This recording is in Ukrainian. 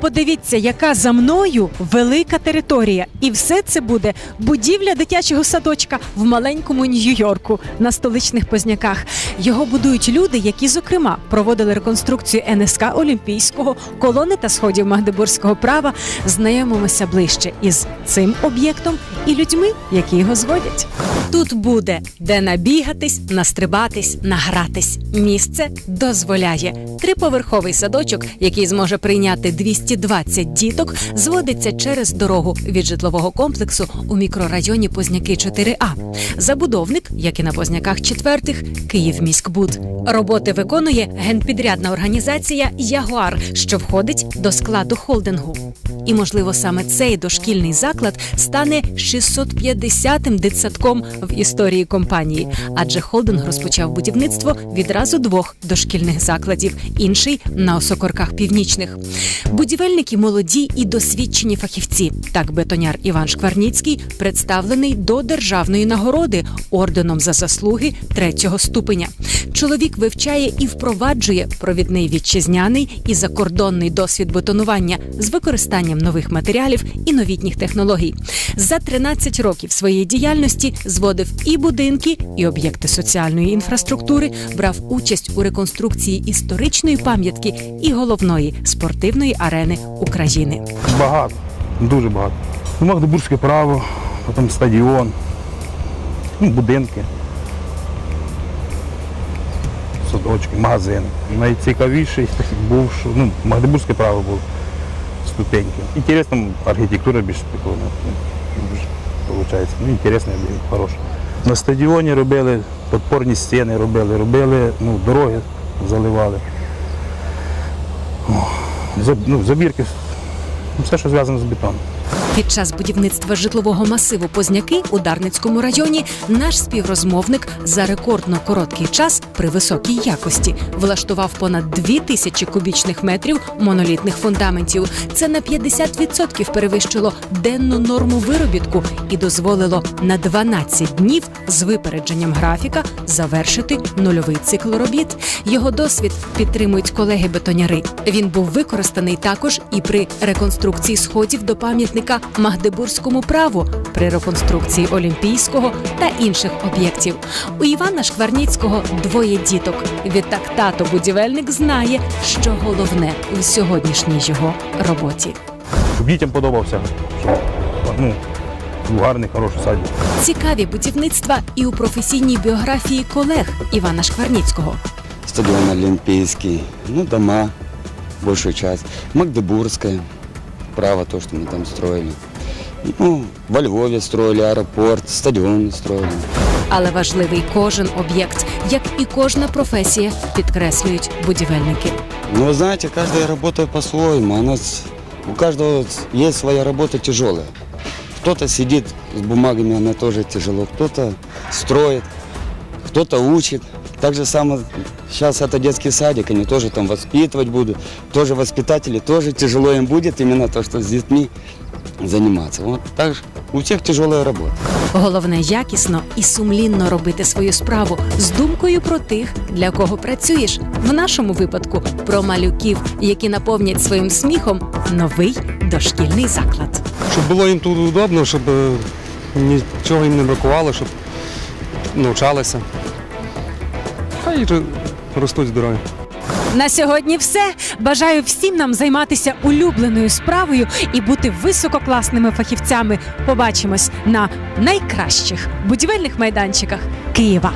подивіться, яка за мною велика територія, і все це буде будівля дитячого садочка в маленькому Нью-Йорку на столичних позняках. Його будують люди, які, зокрема, проводили реконструкцію НСК Олімпійського, колони та сходів Магдебурзького права. Знайомимося ближче із цим об'єктом і людьми, які його зводять. Тут буде де набігатись, настрибатись, награтись. Місце дозволяє. Триповерховий садочок, який зможе прийняти 220 діток, зводиться через дорогу від житлового комплексу у мікрорайоні Позняки 4А. Забудовник, як і на Позняках четвертих, Київміськбуд. Роботи виконує генпідрядна організація Ягуар, що входить до складу холдингу. І, можливо, саме цей дошкільний заклад стане 650-м дитсадком в історії компанії, адже холдинг розпочав будівництво відразу двох дошкільних закладів, інший на осокорках північних. Будівельники молоді і досвідчені фахівці. Так бетоняр Іван Шкварніцький представлений до державної нагороди орденом за заслуги третього ступеня. Чоловік вивчає і впроваджує провідний вітчизняний і закордонний досвід бетонування з використанням нових матеріалів і новітніх технологій. За 13 років своєї діяльності зводив і будинки, і об'єкти соціальної інфраструктури, брав участь у реконструкції історичної пам'ятки і головної спортивної арени України. Багато, дуже багато. Ну, Магдебурзьке право, потім стадіон, ну, будинки, садочки, магазини. Найцікавіший був, що ну, Магдебурзьке право було ступеньки. Інтересна архітектура більш. Ну, виходить. Ну, інтересний об'єкт, хороший. На стадіоні робили подпорні стіни, робили, робили, ну, дороги заливали. О, заб- ну, забірки, ну, все, що зв'язано з бетоном. Під час будівництва житлового масиву Позняки у Дарницькому районі наш співрозмовник за рекордно короткий час при високій якості влаштував понад дві тисячі кубічних метрів монолітних фундаментів. Це на 50% перевищило денну норму виробітку і дозволило на 12 днів з випередженням графіка завершити нульовий цикл робіт. Його досвід підтримують колеги-бетоняри. Він був використаний також і при реконструкції сходів до пам'ятника Магдебурзькому праву, при реконструкції Олімпійського та інших об'єктів. У Івана Шкварніцького двоє діток. Відтак тато будівельник знає, що головне в сьогоднішній його роботі. Щоб дітям подобався, ну, гарний, хороший садик. Цікаві будівництва і у професійній біографії колег Івана Шкварніцького. стадион Олимпийский, ну, дома, большую часть. Магдебургская, право то, что мы там строили. Ну, во Львове строили аэропорт, стадион строили. Але важливий кожен об'єкт, як і кожна професія, підкреслюють будівельники. Но вы знаете, каждая работа по-своему. Она, с- у каждого есть своя работа тяжелая. Кто-то сидит с бумагами, она тоже тяжело. Кто-то строит, кто-то учит. Так же самое, сейчас это детский садик, они тоже там воспитывать будут. Тоже воспитатели, тоже тяжело им будет именно то, что с детьми заниматься. Вот так же у всех тяжелая работа. Головне якісно і сумлінно робити свою справу з думкою про тих, для кого працюєш. В нашому випадку про малюків, які наповнять своїм сміхом новий дошкільний заклад. щоб було їм тут удобно, щоб е, нічого їм не бракувало, щоб навчалися. Та й ростуть здорові. На сьогодні все. Бажаю всім нам займатися улюбленою справою і бути висококласними фахівцями. Побачимось на найкращих будівельних майданчиках Києва.